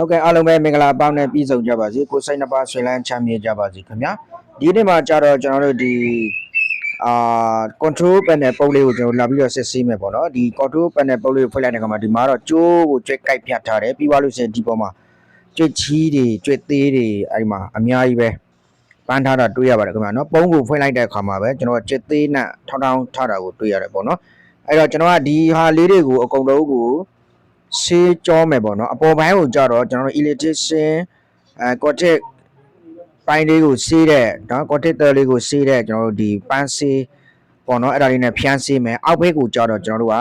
ဟုတ်ကဲ့အားလုံးပဲမင်္ဂလာပေါင်းနဲ့ပြည်စုံကြပါစေကိုယ်စိတ်နှစ်ပါးဆွေလန်းချမ်းမြေ့ကြပါစေခင်ဗျာဒီနေ့မှာကြတော့ကျွန်တော်တို့ဒီအာ control panel ပုံလေးကိုကျွန်တော်လာပြီးတော့စစ်ဆေးမယ်ပေါ့နော်ဒီ control panel ပုံလေးကိုဖွင့်လိုက်တဲ့အခါမှာဒီမှာတော့ကြိုးကိုကြွက်ကိုက်ဖြတ်ထားတယ်ပြီးသွားလို့ရှိရင်ဒီပေါ်မှာကြွက်ချီးတွေကြွက်သေးတွေအဲဒီမှာအများကြီးပဲပန်းထားတာတွေ့ရပါတယ်ခင်ဗျာနော်ပုံကိုဖွင့်လိုက်တဲ့အခါမှာပဲကျွန်တော်ကြွက်သေးနဲ့ထောင်းထောင်းထားတာကိုတွေ့ရတယ်ပေါ့နော်အဲ့တော့ကျွန်တော်ကဒီဟာလေးတွေကိုအကုန်လုံးကို ဆေးကြောမယ်ပေါ့နော်အပေါ်ပိုင်းကိုကြတော့ကျွန်တော်တို့ electrician အဲ cortex ပိုင်းလေးကိုဆေးတဲ့နော် cortex တယ်လေးကိုဆေးတဲ့ကျွန်တော်တို့ဒီပန်းဆေးပေါ့နော်အဲ့ဒါလေးနဲ့ဖြန်းဆေးမယ်အောက်ဘက်ကိုကြတော့ကျွန်တော်တို့က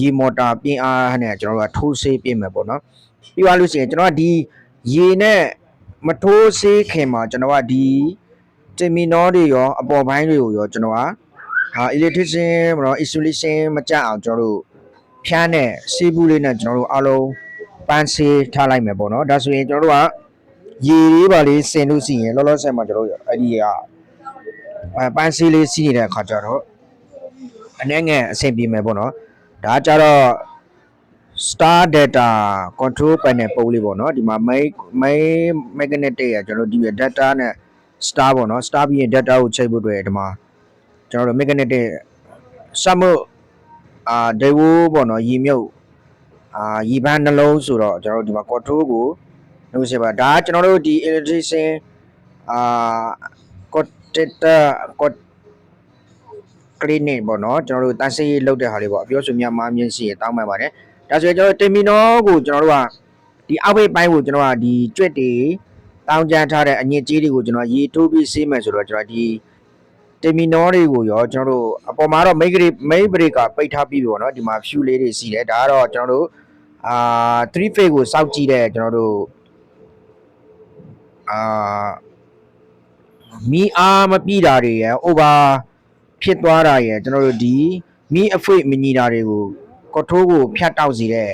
ရေမော်တာပြင်းအားနဲ့ကျွန်တော်တို့ကထိုးဆေးပြင်မယ်ပေါ့နော်ပြီးသွားလို့ရှိရင်ကျွန်တော်ကဒီရေနဲ့မထိုးဆေးခင်မှာကျွန်တော်ကဒီတင်မီနောတွေရောအပေါ်ပိုင်းတွေကိုရောကျွန်တော်ကဟာ electrician မနော် isolation မကြအောင်ကျွန်တော်တို့ ဖြန်းတဲ့စီးပူးလေးနဲ့ကျွန်တော်တို့အားလုံးပန်းဆေးထားလိုက်မယ်ပေါ့နော်ဒါဆိုရင်ကျွန်တော်တို့ကရေလေးပါလေးစင်လို့ရှိရင်လောလောဆယ်မှာကျွန်တော်တို့အဲ့ဒီကအဲပန်းဆေးလေးစီးနေတဲ့အခါကျတော့အနေငယ်အဆင်ပြေမယ်ပေါ့နော်ဒါကြတော့ star data control panel ပုံလေးပေါ့နော်ဒီမှာ main main magnetic ရကျွန်တော်တို့ဒီ data နဲ့ star ပေါ့နော် star ပြီးရင် data ကိုချိန်ဖို့အတွက်ဒီမှာကျွန်တော်တို့ magnetic စမှု အာဒေဝပေါ့နော်ရီမြုပ်အာရီပန်းနှလုံးဆိုတော့ကျွန်တော်တို့ဒီမှာ control ကိုနှုတ်ဆက်ပါဒါကကျွန်တော်တို့ဒီ electrician အာ cottator cot clinic ပေါ့နော်ကျွန်တော်တို့တန်းစေးလုပ်တဲ့ဟာလေးပေါ့အပြောဆိုများမားမြင့်စီရတောင်းပန်ပါတယ်ဒါဆိုရင်ကျွန်တော်တင်မီနောကိုကျွန်တော်တို့ကဒီအောက်ဘက်ပိုင်းကိုကျွန်တော်ကဒီကြွက်တွေတောင်းကြမ်းထားတဲ့အညစ်အကြေးတွေကိုကျွန်တော်ရေထိုးပြီးဆေးမယ်ဆိုတော့ကျွန်တော်ဒီ တင်မီနောတွေကိုရောကျွန်တော်တို့အပေါ်မှာတော့ make rate make break ကပိတ်ထားပြီးပြီပေါ့နော်ဒီမှာ view လေးတွေစီတယ်ဒါကတော့ကျွန်တော်တို့အာ3 phase ကိုစောက်ကြည့်တဲ့ကျွန်တော်တို့အာမီအားမပြည့်တာတွေရယ် over ဖြစ်သွားတာရယ်ကျွန်တော်တို့ဒီမီအဖွေမညီတာတွေကိုကထိုးကိုဖြတ်တောက်စေတဲ့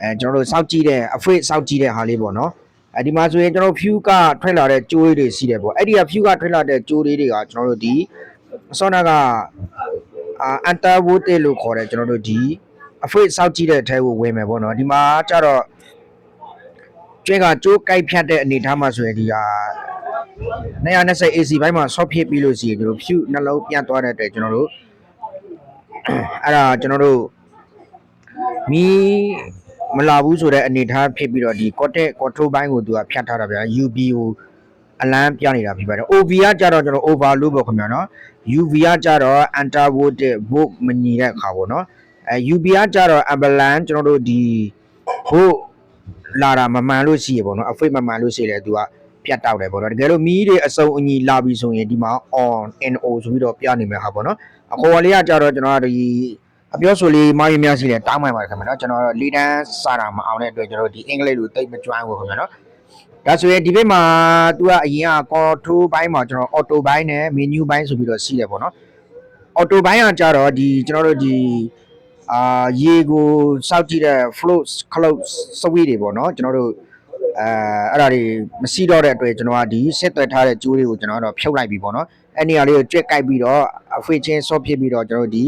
အဲကျွန်တော်တို့စောက်ကြည့်တဲ့အဖွေစောက်ကြည့်တဲ့ဟာလေးပေါ့နော် အဲဒီမှာဆိုရင်ကျွန်တော် view ကထွက်လာတဲ့ကြိုးလေးတွေစီးတယ်ပေါ့အဲ့ဒီက view ကထွက်လာတဲ့ကြိုးလေးတွေကကျွန်တော်တို့ဒီဆောနာကအာအန်တာဝိုတေလို့ခေါ်တယ်ကျွန်တော်တို့ဒီအဖွေစောက်ကြည့်တဲ့အထဲကိုဝင်မယ်ပေါ့နော်ဒီမှာကျတော့ကျွဲကကြိုးကြိုက်ဖြတ်တဲ့အနေထားမှာဆိုရင်ဒီဟာ220 AC ဘိုင်းမှာဆော့ဖြစ်ပြီးလို့ရှိရင်ကျွန်တော် view နှလုံးပြတ်သွားတဲ့အတွက်ကျွန်တော်တို့အဲ့ဒါကျွန်တော်တို့မီး မလာဘူးဆိုတဲ့အနေထားဖြစ်ပြီးတော့ဒီ contact control ဘိုင်းကိုသူကဖြတ်ထားတာဗျာ UV ကိုအလန်းပြနေတာဖြစ်ပါတယ် OV ကကြတော့ကျွန်တော် overload ပေါ့ခင်ဗျာနော် UV ကကြတော့ under voltage volt မညီတဲ့အခါပေါ့နော်အဲ UV ကကြတော့ avalanche ကျွန်တော်တို့ဒီ volt လာတာမမှန်လို့ရှိရပေါ့နော်အဖွေမမှန်လို့ရှိလေသူကပြတ်တောက်တယ်ပေါ့နော်တကယ်လို့မီးတွေအစုံအညီလာပြီဆိုရင်ဒီမှာ on no ဆိုပြီးတော့ပြနေမယ်ဟာပေါ့နော်အခေါ်လေးကကြတော့ကျွန်တော်ကဒီ အပြောဆိုလေးမိုင်းများစီတယ်တောင်းမှန်ပါတယ်ခင်ဗျာနော်ကျွန်တော်လီတန်းစာတာမအောင်တဲ့အတွက်ကျွန်တော်ဒီအင်္ဂလိပ်လိုတိတ်မကျွမ်းဘူးခင်ဗျာနော်ဒါဆိုရင်ဒီဘက်မှာ तू ကအရင်က control ဘိုင်းမှာကျွန်တော် auto ဘိုင်းနဲ့ menu ဘိုင်းဆိုပြီးတော့စီးတယ်ပေါ့နော် auto ဘိုင်းကကြတော့ဒီကျွန်တော်တို့ဒီအာရေကိုစောက်ကြည့်တဲ့ float close စဝီတွေပေါ့နော်ကျွန်တော်တို့အဲအဲ့ဒါတွေမစီးတော့တဲ့အတွက်ကျွန်တော်ကဒီဆက်သွယ်ထားတဲ့ကြိုးတွေကိုကျွန်တော်ကတော့ဖြုတ်လိုက်ပြီပေါ့နော်အဲ့နေရာလေးကိုကြွက်ကြိုက်ပြီးတော့အဖွေချင်းဆော့ဖြစ်ပြီးတော့ကျွန်တော်တို့ဒီ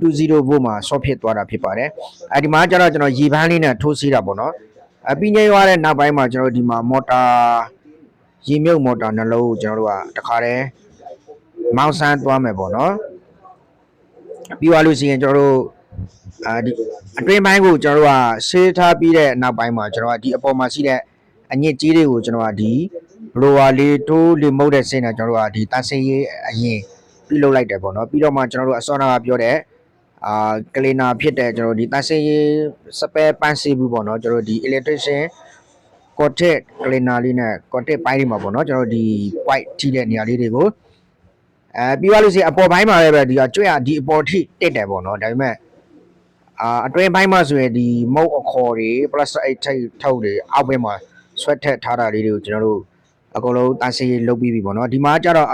220 volt မှာဆော့ဖြစ်သွားတာဖြစ်ပါတယ်အဲဒီမှာကျတော့ကျွန်တော်ရေပန်းလေးနဲ့ထိုးစီးတာပေါ့နော်အပြီးငိမ့်သွားတဲ့နောက်ပိုင်းမှာကျွန်တော်တို့ဒီမှာမော်တာရေမြုပ်မော်တာနှလုံးကိုကျွန်တော်တို့ကတခါတည်းမောင်းဆန်းသွားမယ်ပေါ့နော်ပြီးသွားလို့ရှိရင်ကျွန်တော်တို့အာဒီအတွင်းပိုင်းကိုကျွန်တော်တို့ကဆေးထားပြီးတဲ့နောက်ပိုင်းမှာကျွန်တော်ကဒီအပေါ်မှာရှိတဲ့အညစ်ကြေးတွေကိုကျွန်တော်ကဒီဘလိုဝါလေးတိုးလေးမုတ်တဲ့ဆင်းနဲ့ကျွန်တော်တို့ကဒီတန်ဆင်းရေးအရင်ပြုလုပ်လိုက်တယ်ပေါ့နော်ပြီးတော့မှကျွန်တော်တို့အစောနာကပြောတဲ့ အာကလီနာဖြစ်တဲ့ကျွန်တော်တို့ဒီတန်ဆင်းရေးစပယ်ပန်းစီဘူးပေါ့နော်ကျွန်တော်တို့ဒီ electrician contact cleaner လေးနဲ့ contact ပိုင်းတွေမှာပေါ့နော်ကျွန်တော်တို့ဒီ white ထိတဲ့နေရာလေးတွေကိုအဲပြီးသွားလို့ရှိရင်အပေါ်ပိုင်းမှာလည်းပဲဒီကကျွတ်ရဒီအပေါ်ထိတက်တယ်ပေါ့နော်ဒါပေမဲ့အာအတွင်းပိုင်းမှာဆိုရင်ဒီမုတ်အခေါ်တွေ plus 8ထိတ်ထုတ်တွေအောက်ဘက်မှာဆွဲထက်ထားတာလေးတွေကိုကျွန်တော်တို့အကုန်လုံးတန်စီလုပ်ပြီးပြီပေါ့နော်ဒီမှာကျတော့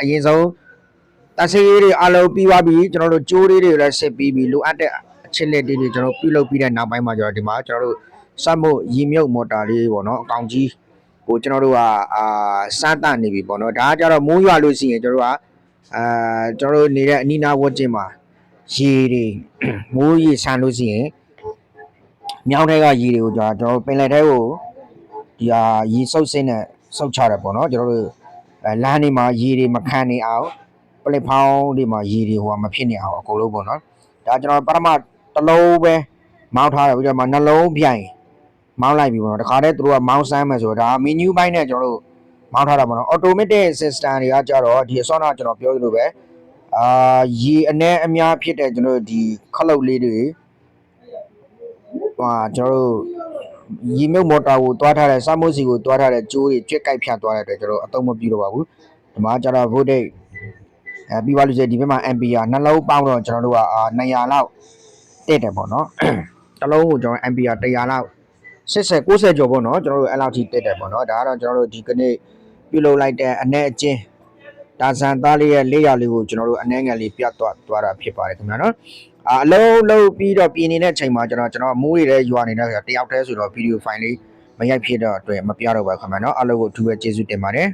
အရင်ဆုံး တန်စီတွေအလုံးပြီးသွားပြီကျွန်တော်တို့ကြိုးလေးတွေလည်းစစ်ပြီးပြီလိုအပ်တဲ့အချစ်လက်တွေတွေကျွန်တော်ပြုလုပ်ပြီးတဲ့နောက်ပိုင်းမှာကျတော့ဒီမှာကျွန်တော်တို့စက်မှုရီမြုပ်မော်တာလေးပေါ့နော်အကောင်ကြီးကိုကျွန်တော်တို့ကအာစမ်းတနေပြီပေါ့နော်ဒါကကျတော့မိုးရွာလို့ရှိရင်ကျွန်တော်တို့ကအာကျွန်တော်တို့နေတဲ့အနီးနားဝတ်ကျင်မှာရေတွေမိုးရေဆန်လို့ရှိရင်မြောင်းထဲကရေတွေကိုကျွန်တော်တို့ပင်လယ်ထဲကိုဒီဟာရေစုပ်စင်းနဲ့စုပ်ချတယ်ပေါ့နော်ကျွန်တော်တို့အဲလမ်းတွေမှာရေတွေမခံနေအောင် ပလက်ဖောင်းတွေမှာရေတွေဟိုကမဖြစ်နေအောင်အကုန်လုံးပေါ့နော်ဒါကျွန်တော်ပထမတစ်လုံးပဲမောင်းထားတယ်ပြီးတော့မှနှလုံးပြိုင်မောင်းလိုက်ပြီပေါ့နော်တခါတည်းသူတို့ကမောင်းဆမ်းမယ်ဆိုတော့ဒါမီနူးပိုင်းနဲ့ကျွန်တော်တို့မောင်းထားတာပေါ့နော် automatic system တွေကကြတော့ဒီအစောနာကျွန်တော်ပြောသလိုပဲအာရေအနှဲအများဖြစ်တဲ့ကျွန်တော်တို့ဒီခလုတ်လေးတွေဟိုဟာကျွန်တော်တို့ရေမြုပ်မော်တာကိုတွားထားတဲ့စမိုးစီကိုတွားထားတဲ့ကြိုးတွေကြွက်ကြိုက်ဖြတ်သွားတဲ့အတွက်ကျွန်တော်တို့အသုံးမပြုတော့ပါဘူးဒီမှာကျတော့ voltage အဲပြီးသွားလို့ရှိရင်ဒီဘက်မှာ ampere နှလုံးပေါင်းတော့ကျွန်တော်တို့ကအာ200လောက်တက်တယ်ပေါ့နော်တစ်လုံးကိုကျွန်တော် ampere 100လောက်80 90ကျော်ပေါ့နော်ကျွန်တော်တို့အဲ့လောက်ထိတက်တယ်ပေါ့နော်ဒါကတော့ကျွန်တော်တို့ဒီကနေ့ပြုလုပ်လိုက်တဲ့အ내အချင်းဒါဇန်သားလေးရဲ့လေးရလေးကိုကျွန်တော်တို့အနှဲငယ်လေးပြတ်သွားသွားတာဖြစ်ပါတယ်ခင်ဗျာနော်အာအလုံးလုံးပြီးတော့ပြင်နေတဲ့အချိန်မှာကျွန်တော်ကျွန်တော်မိုးတွေလည်းရွာနေတဲ့ခါတယောက်တည်းဆိုတော့ဗီဒီယိုဖိုင်လေးမရိုက်ဖြစ်တော့အတွက်မပြတော့ပါခင်ဗျာနော်အားလုံးကိုအထူးပဲကျေးဇူးတင်ပါတယ်